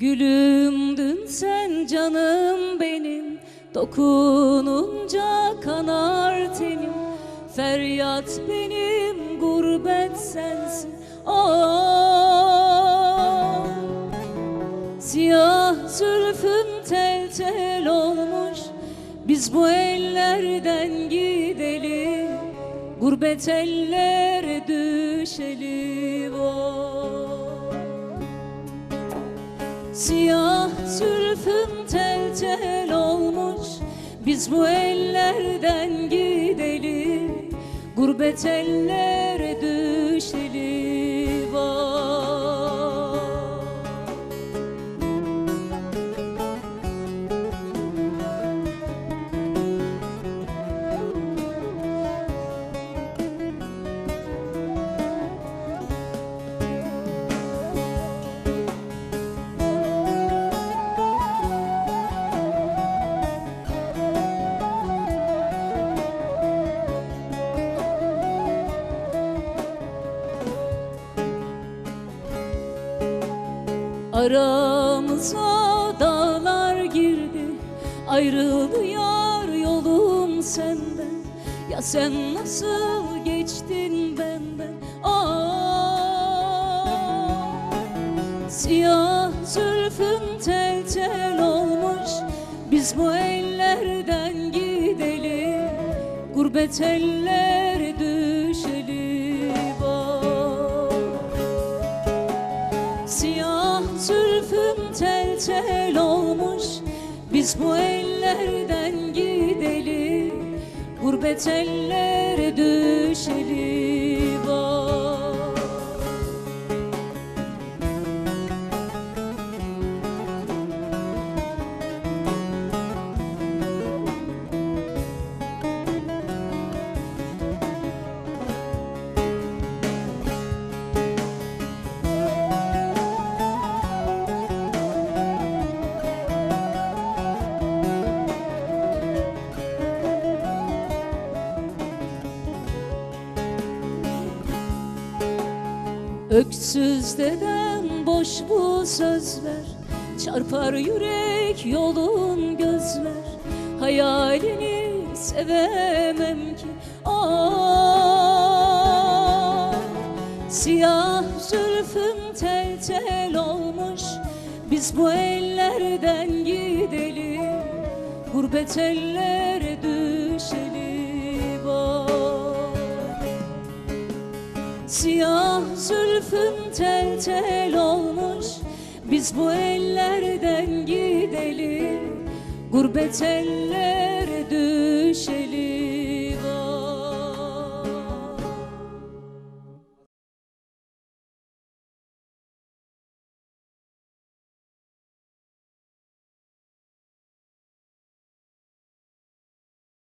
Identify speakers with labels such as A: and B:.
A: Gülümdün sen canım benim Dokununca kanar tenim. Feryat benim gurbet sensin. Ah! Siyah zülfün tel tel olmuş Biz bu ellerden gidelim. Gurbet ellere düşelim oh. Siyah zülfün tel tel olmuş. Biz bu ellerden gidelim. Gurbet ellere düşelim Aramıza dağlar girdi. Ayrıldı yar yolum senden Ya sen nasıl geçtin benden Ah Siyah zülfün tel tel olmuş. Biz bu ellerden gidelim. Gurbet düşelim Biz bu ellerden gidelim Gurbet ellere düşelim Öksüz deden boş bu sözler. Çarpar yürek yolun gözler. Hayalini sevemem ki. Ah Siyah zülfün tel tel olmuş. Biz bu ellerden gidelim. Gurbet ellere düşelim Siyah zülfün tel tel olmuş. Biz bu ellerden gidelim. Gurbet ellere düşelim.